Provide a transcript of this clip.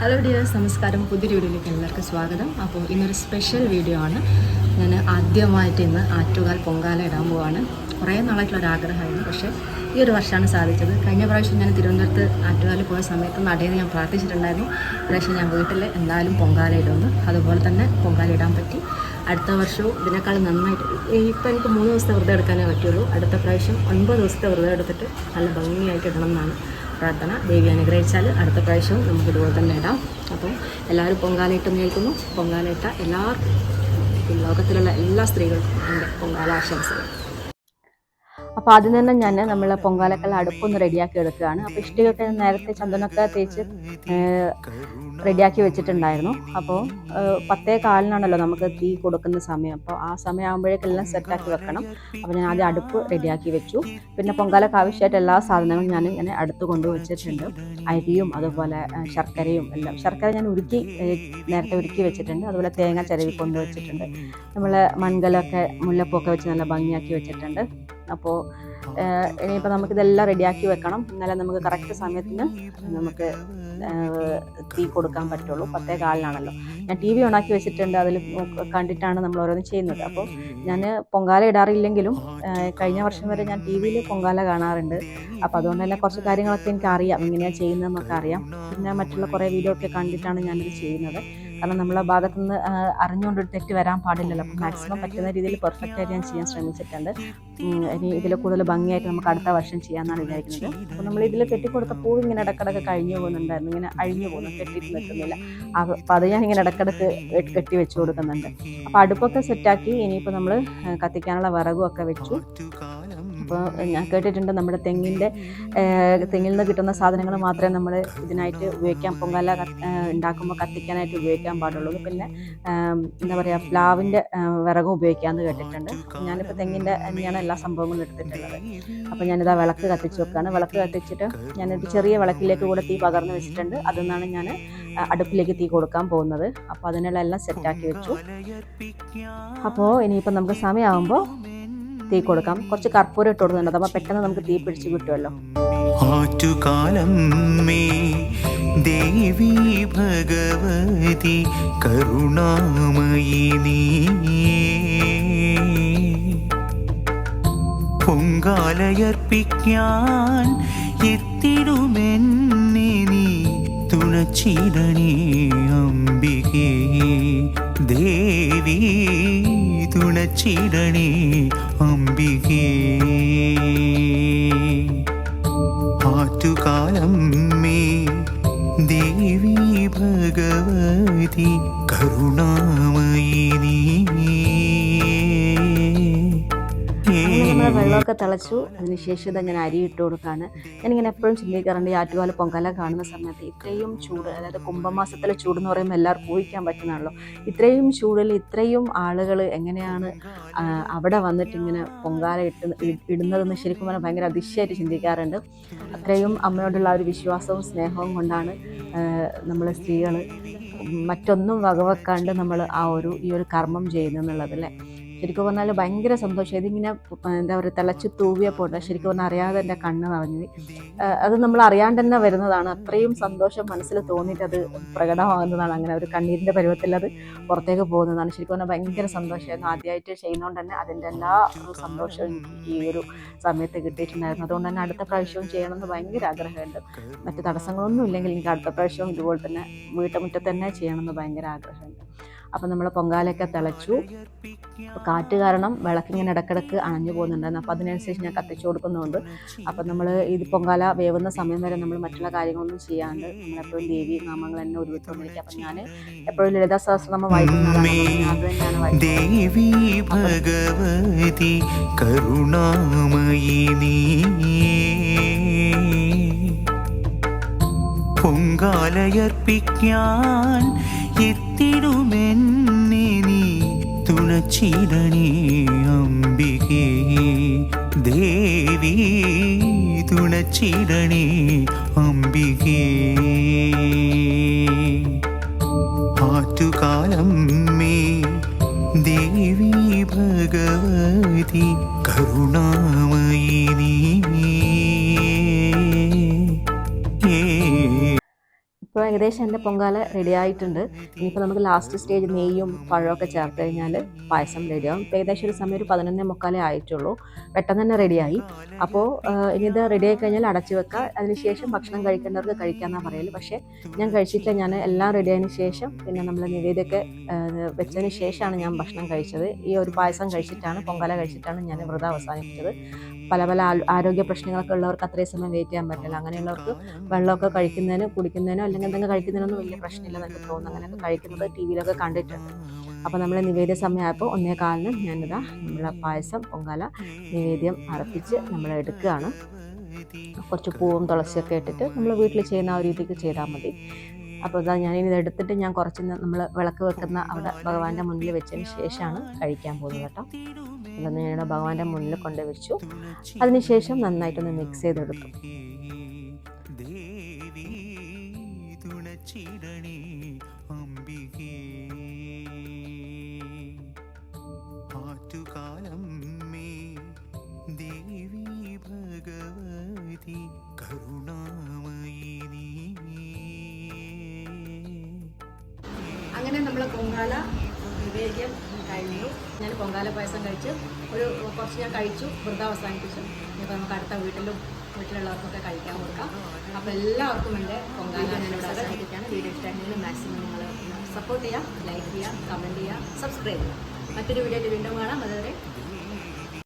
Hello dears നമസ്കാരം. പുതിയൊരു വീഡിയോയിലേക്ക് എല്ലാവർക്കും സ്വാഗതം. അപ്പോൾ ഇന്നൊരു സ്പെഷ്യൽ വീഡിയോ ആണ്. ഞാൻ ആദ്യമായിട്ട് ഇന്ന് ആറ്റുകാൽ പൊങ്കാല ഇടാൻ പോവാണ്. കുറേ നാളായിട്ടുള്ള ഒരു ആഗ്രഹമായിരുന്നു. പക്ഷേ ഈ ഒരു വർഷമാണ് സാധിച്ചത്. കഴിഞ്ഞ പ്രാവശ്യം ഞാൻ തിരുവനന്തപുരത്ത് ആറ്റുകാലിൽ പോയ സമയത്ത് നടയെന്ന് ഞാൻ പ്രാർത്ഥിച്ചിട്ടുണ്ടായിരുന്നു. പ്രാവശ്യം ഞാൻ വീട്ടിൽ എന്തായാലും പൊങ്കാല ഇടുന്നു. അതുപോലെ തന്നെ പൊങ്കാല ഇടാൻ പറ്റി. അടുത്ത വർഷവും ഇതിനേക്കാൾ നന്നായിട്ട് ഇപ്പം എനിക്ക് മൂന്ന് ദിവസത്തെ വ്രതം എടുക്കാനേ പറ്റുള്ളൂ. അടുത്ത പ്രാവശ്യം ഒൻപത് ദിവസത്തെ വ്രതം എടുത്തിട്ട് നല്ല ഭംഗിയായിട്ട് ഇടണം എന്നാണ്. പ്രാർത്ഥന ദേവി അനുഗ്രഹിച്ചാൽ അടുത്ത പ്രാവശ്യവും നമുക്ക് ഇതുപോലെ തന്നെ ഇടാം. അപ്പോൾ എല്ലാവരും പൊങ്കാലയിട്ട് കേൾക്കുന്നു പൊങ്കാലയിട്ട എല്ലാവർക്കും ലോകത്തിലുള്ള എല്ലാ സ്ത്രീകൾക്കും എന്റെ പൊങ്കാല ആശംസകൾ അപ്പോൾ അതിൽ തന്നെ ഞാൻ നമ്മൾ പൊങ്കാലക്കല്ല അടുപ്പൊന്ന് റെഡിയാക്കി എടുക്കുകയാണ്. അപ്പോൾ ഇഷ്ടികൊക്കെ നേരത്തെ ചന്ദനമൊക്കെ തേച്ച് റെഡിയാക്കി വെച്ചിട്ടുണ്ടായിരുന്നു. അപ്പോൾ പത്തേ കാലിനാണല്ലോ നമുക്ക് തീ കൊടുക്കുന്ന സമയം. അപ്പോൾ ആ സമയം ആകുമ്പോഴേക്കെല്ലാം സെറ്റാക്കി വെക്കണം. അപ്പോൾ ഞാൻ ആദ്യം അടുപ്പ് റെഡിയാക്കി വെച്ചു. പിന്നെ പൊങ്കാലക്ക് ആവശ്യമായിട്ട് എല്ലാ സാധനങ്ങളും ഞാൻ ഇങ്ങനെ അടുത്ത് കൊണ്ടുവച്ചിട്ടുണ്ട് അരിയും അതുപോലെ ശർക്കരയും എല്ലാം. ശർക്കര ഞാൻ ഉരുക്കി നേരത്തെ ഉരുക്കി വെച്ചിട്ടുണ്ട്. അതുപോലെ തേങ്ങ ചിരവി കൊണ്ടുവച്ചിട്ടുണ്ട് നമ്മൾ മൺകലൊക്കെ മുല്ലപ്പൊക്കെ വെച്ച് നല്ല ഭംഗിയാക്കി വെച്ചിട്ടുണ്ട്. അപ്പോൾ ഇനിയിപ്പോൾ നമുക്കിതെല്ലാം റെഡിയാക്കി വെക്കണം. എന്നാലേ നമുക്ക് കറക്റ്റ് സമയത്തിന് നമുക്ക് തീ കൊടുക്കാൻ പറ്റുള്ളൂ. പത്തേ കാലിനാണല്ലോ. ഞാൻ ടി വി ഓണാക്കി വെച്ചിട്ടുണ്ട്. അതിൽ കണ്ടിട്ടാണ് നമ്മൾ ഓരോന്ന് ചെയ്യുന്നത്. അപ്പോൾ ഞാൻ പൊങ്കാല ഇടാറില്ലെങ്കിലും കഴിഞ്ഞ വർഷം വരെ ഞാൻ ടി വിയിൽ പൊങ്കാല കാണാറുണ്ട്. അപ്പോൾ അതുകൊണ്ട് തന്നെ കുറച്ച് കാര്യങ്ങളൊക്കെ എനിക്ക് അറിയാം എങ്ങനെയാണ് നമുക്ക് അറിയാം. പിന്നെ മറ്റുള്ള കുറേ വീഡിയോ ഒക്കെ കണ്ടിട്ടാണ് ഞാനിത് ചെയ്യുന്നത്. കാരണം നമ്മളെ ഭാഗത്തു നിന്ന് അറിഞ്ഞുകൊണ്ട് ഒരു തെറ്റ് വരാൻ പാടില്ലല്ലോ. അപ്പോൾ മാക്സിമം പറ്റുന്ന രീതിയിൽ പെർഫെക്റ്റ് ആയിട്ട് ഞാൻ ചെയ്യാൻ ശ്രമിച്ചിട്ടുണ്ട്. ഇനി ഇതിൽ കൂടുതൽ ഭംഗിയായിട്ട് നമുക്ക് അടുത്ത വർഷം ചെയ്യാമെന്നാണ് വിചാരിക്കുന്നത്. അപ്പോൾ നമ്മൾ ഇതിൽ കെട്ടിക്കൊടുത്ത പൂ ഇങ്ങനെ ഇടക്കിടക്ക് കഴിഞ്ഞു പോകുന്നുണ്ടായിരുന്നു. ഇങ്ങനെ അഴിഞ്ഞു പോകുന്നു. കെട്ടിയിട്ട് നിൽക്കുന്നില്ല. അപ്പോൾ അത് ഞാൻ ഇങ്ങനെ ഇടക്കിടക്ക് കെട്ടി വെച്ച് കൊടുക്കുന്നുണ്ട്. അപ്പോൾ അടുപ്പൊക്കെ സെറ്റാക്കി ഇനിയിപ്പോൾ നമ്മൾ കത്തിക്കാനുള്ള വിറകും ഒക്കെ വെച്ചു. അപ്പോൾ ഞാൻ കേട്ടിട്ടുണ്ട് നമ്മുടെ തെങ്ങിന്റെ തെങ്ങിൽ നിന്ന് കിട്ടുന്ന സാധനങ്ങൾ മാത്രമേ നമ്മൾ ഇതിനായിട്ട് ഉപയോഗിക്കാൻ പൊങ്കാല ഉണ്ടാക്കുമ്പോൾ കത്തിക്കാനായിട്ട് ഉപയോഗിക്കാൻ പാടുള്ളൂ. പിന്നെ എന്താ പറയുക പ്ലാവിന്റെ വിറകും ഉപയോഗിക്കാമെന്ന് കേട്ടിട്ടുണ്ട്. ഞാനിപ്പോൾ തെങ്ങിന്റെ തന്നെയാണ് എല്ലാ സംഭവങ്ങളും എടുത്തിട്ടുള്ളത്. അപ്പോൾ ഞാനിതാ വിളക്ക് കത്തിച്ച് വെക്കുകയാണ്. വിളക്ക് കത്തിച്ചിട്ട് ഞാനൊരു ചെറിയ വിളക്കിലേക്ക് കൂടെ തീ പകർന്ന് വെച്ചിട്ടുണ്ട്. അതിൽ നിന്നാണ് ഞാൻ അടുപ്പിലേക്ക് തീ കൊടുക്കാൻ പോകുന്നത്. അപ്പോൾ അതിനുള്ള എല്ലാം സെറ്റാക്കി വെച്ചു. അപ്പോൾ ഇനിയിപ്പോൾ നമുക്ക് സമയമാകുമ്പോൾ തീ കൊടുക്കാം. കുറച്ച് കർപ്പൂരം ഇട്ട് കൊടുക്കുന്നുണ്ട് അപ്പോൾ പെട്ടെന്ന് നമുക്ക് തീ പിടിച്ച് കിട്ടുമല്ലോ. ആറ്റുകാലം ദേവി ഭഗവതി കരുണാമയി നീ പൊങ്കാലയർപ്പിക്കാൻ എത്തിടുമെന്നെ നീ തുണച്ചിടണേ അംബികേ ദേവി തുണച്ചിടണേ ആറ്റുകാലം വെള്ളമൊക്കെ തിളച്ചു. അതിനുശേഷം ഇത് ഞാൻ അരി ഇട്ട് കൊടുക്കാണ്. ഞാനിങ്ങനെ എപ്പോഴും ചിന്തിക്കാറുണ്ട് ഈ ആറ്റുകാല പൊങ്കാല കാണുന്ന സമയത്ത് ഇത്രയും ചൂട് അതായത് കുംഭമാസത്തിലെ ചൂട് എന്ന് പറയുമ്പോൾ എല്ലാവർക്കും ഊഹിക്കാൻ പറ്റുന്നതാണല്ലോ. ഇത്രയും ചൂടിൽ ഇത്രയും ആളുകൾ എങ്ങനെയാണ് അവിടെ വന്നിട്ട് ഇങ്ങനെ പൊങ്കാല ഇട്ട് ഇടുന്നതെന്ന് ശരിക്കും പറഞ്ഞാൽ ഭയങ്കര അതിശയമായിട്ട് ചിന്തിക്കാറുണ്ട്. അത്രയും അമ്മയോടുള്ള ഒരു വിശ്വാസവും സ്നേഹവും കൊണ്ടാണ് നമ്മൾ സ്ത്രീകൾ മറ്റൊന്നും വകവെക്കാണ്ട് നമ്മൾ ആ ഒരു ഈ ഒരു കർമ്മം അല്ലേ? ശരിക്കും പറഞ്ഞാൽ ഭയങ്കര സന്തോഷം. ഇതിങ്ങനെ എന്താ പറയുക തിളച്ച് തൂവിയപ്പോൾ ശരിക്കും പറഞ്ഞാൽ അറിയാതെ എന്റെ കണ്ണ് നിറഞ്ഞു അത് നമ്മൾ അറിയാണ്ട് തന്നെ വരുന്നതാണ്. അത്രയും സന്തോഷം മനസ്സിൽ തോന്നിയിട്ട് അത് പ്രകടമാകുന്നതാണ് അങ്ങനെ ഒരു കണ്ണീരിന്റെ പരുവത്തിൽ അത് പുറത്തേക്ക് പോകുന്നതാണ്. ശരിക്കും പറഞ്ഞാൽ ഭയങ്കര സന്തോഷമായിരുന്നു. ആദ്യമായിട്ട് ചെയ്യുന്നതുകൊണ്ട് തന്നെ അതിന്റെ എല്ലാ സന്തോഷവും ഈ ഒരു സമയത്ത് കിട്ടിയിട്ടുണ്ടായിരുന്നു. അതുകൊണ്ട് തന്നെ അടുത്ത പ്രാവശ്യവും ചെയ്യണമെന്ന് ഭയങ്കര ആഗ്രഹമുണ്ട്. മറ്റു തടസ്സങ്ങളൊന്നും ഇല്ലെങ്കിൽ എനിക്ക് അടുത്ത പ്രാവശ്യവും ഇതുപോലെ തന്നെ വീട്ടുമുറ്റത്ത് തന്നെ ചെയ്യണമെന്ന് ഭയങ്കര ആഗ്രഹമുണ്ട്. അപ്പം നമ്മൾ പൊങ്കാലയൊക്കെ തിളച്ചു. കാറ്റ് കാരണം വിളക്കിങ്ങനെ ഇടക്കിടക്ക് അണഞ്ഞു പോകുന്നുണ്ടായിരുന്നു. അപ്പോൾ അതിനനുസരിച്ച് ഞാൻ കത്തിച്ചു കൊടുക്കുന്നുണ്ട് അപ്പം നമ്മൾ ഇത് പൊങ്കാല വേവുന്ന സമയം വരെ നമ്മൾ മറ്റുള്ള കാര്യങ്ങളൊന്നും ചെയ്യാണ്ട് നമ്മളെപ്പോഴും ദേവി നാമങ്ങൾ തന്നെ ഉരുവിട്ടുകൊണ്ടിരിക്കുക അപ്പം ഞാൻ എപ്പോഴും ലളിതാ സഹസ്രനാമം വായിക്കുന്ന ആളാണ്. അപ്പോൾ ഞാൻ അത് തന്നെയാണ് ദേവി കരുണാമയി നീ പൊങ്കാലയർപ്പിക്കാൻ എത്തിടുമെന്നെ നീ തുണച്ചിടണേ ദേവി തുണച്ചിടണേ അംബികേ ആറ്റുകാലം മേ ദേവി ഭഗവതി കരുണാമയി നീ. ഇപ്പോൾ ഏകദേശം എന്റെ പൊങ്കാല റെഡി ആയിട്ടുണ്ട്. ഇനിയിപ്പോൾ നമുക്ക് ലാസ്റ്റ് സ്റ്റേജ് നെയ്യും പഴമൊക്കെ ചേർത്ത് കഴിഞ്ഞാൽ പായസം റെഡിയാവും ഇപ്പോൾ ഏകദേശം ഒരു സമയം ഒരു പതിനൊന്നേ മുക്കാലേ ആയിട്ടുള്ളൂ. പെട്ടെന്ന് തന്നെ റെഡിയായി അപ്പോൾ ഇനി ഇത് റെഡി ആയി കഴിഞ്ഞാൽ അടച്ചു വെക്കുക അതിനുശേഷം ഭക്ഷണം കഴിക്കേണ്ടവർക്ക് കഴിക്കാമെന്നാണ് പറയൽ. പക്ഷേ ഞാൻ കഴിച്ചിട്ടില്ല. ഞാൻ എല്ലാം റെഡി ആയതിനു ശേഷം പിന്നെ നമ്മൾ നിവേദ്യമൊക്കെ വെച്ചതിന് ശേഷമാണ് ഞാൻ ഭക്ഷണം കഴിച്ചത്. ഈ ഒരു പായസം കഴിച്ചിട്ടാണ് പൊങ്കാല കഴിച്ചിട്ടാണ് ഞാൻ വ്രതം അവസാനിപ്പിച്ചത്. പല പല ആരോഗ്യ പ്രശ്നങ്ങളൊക്കെ ഉള്ളവർക്ക് അത്രയും സമയം വെയിറ്റ് ചെയ്യാൻ പറ്റില്ല. അങ്ങനെയുള്ളവർക്ക് വെള്ളമൊക്കെ കഴിക്കുന്നതിനോ കുടിക്കുന്നതിനോ അല്ലെങ്കിൽ എന്തെങ്കിലും കഴിക്കുന്നതിനൊന്നും വലിയ പ്രശ്നമില്ല എന്നൊക്കെ തോന്നുന്നു. അങ്ങനെയൊക്കെ കഴിക്കുന്നത് ടി വിയിലൊക്കെ കണ്ടിട്ടുണ്ട്. അപ്പോൾ നമ്മൾ നിവേദ്യ സമയമായപ്പോൾ ഒന്നേ കാലിന് ഞാനിതാ നമ്മളെ പായസം പൊങ്കാല നിവേദ്യം അർപ്പിച്ച് നമ്മൾ എടുക്കുകയാണ്. കുറച്ച് പൂവും തുളസിയൊക്കെ ഇട്ടിട്ട് നമ്മൾ വീട്ടിൽ ചെയ്യുന്ന ആ രീതിക്ക് ചെയ്താൽ മതി. അപ്പോൾ ഇതാ ഇത് എടുത്തിട്ട് ഞാൻ കുറച്ച് നമ്മൾ വിളക്ക് വെക്കുന്ന അവിടെ ഭഗവാന്റെ മുന്നിൽ വെച്ചതിന് ശേഷമാണ് കഴിക്കാൻ പോകുന്നത് കേട്ടോ. അതൊന്ന് ഞാനിവിടെ ഭഗവാന്റെ മുന്നിൽ കൊണ്ടുവച്ചു അതിനുശേഷം നന്നായിട്ടൊന്ന് മിക്സ് ചെയ്തെടുത്തു. അംബികേ ആറ്റുകാലമ്മേ ദേവി ഭഗവതി കരുണാമയി നീ. അങ്ങനെ നമ്മൾ പൊങ്കാല വിവേകം കഴിഞ്ഞു. ഞാൻ പൊങ്കാല പായസം കഴിച്ചു. ഒരു കുറച്ച് ഞാൻ കഴിച്ചു. വൃദ്ധ അവസാനിപ്പിച്ചു. ഇനിയിപ്പോൾ നമുക്ക് അടുത്ത വീട്ടിലും വീട്ടിലുള്ളവർക്കൊക്കെ കഴിക്കാൻ കൊടുക്കാം. അപ്പോൾ എല്ലാവർക്കും എന്റെ പൊങ്കാലോട് അവസാനിപ്പിക്കുകയാണ് വീഡിയോ ഇഷ്ടമാണെങ്കിൽ മാക്സിമം നിങ്ങൾ സപ്പോർട്ട് ചെയ്യുക ലൈക്ക് ചെയ്യുക കമന്റ് ചെയ്യുക സബ്സ്ക്രൈബ് ചെയ്യുക മറ്റൊരു വീഡിയോയിൽ വീണ്ടും കാണാം. അതുവരെ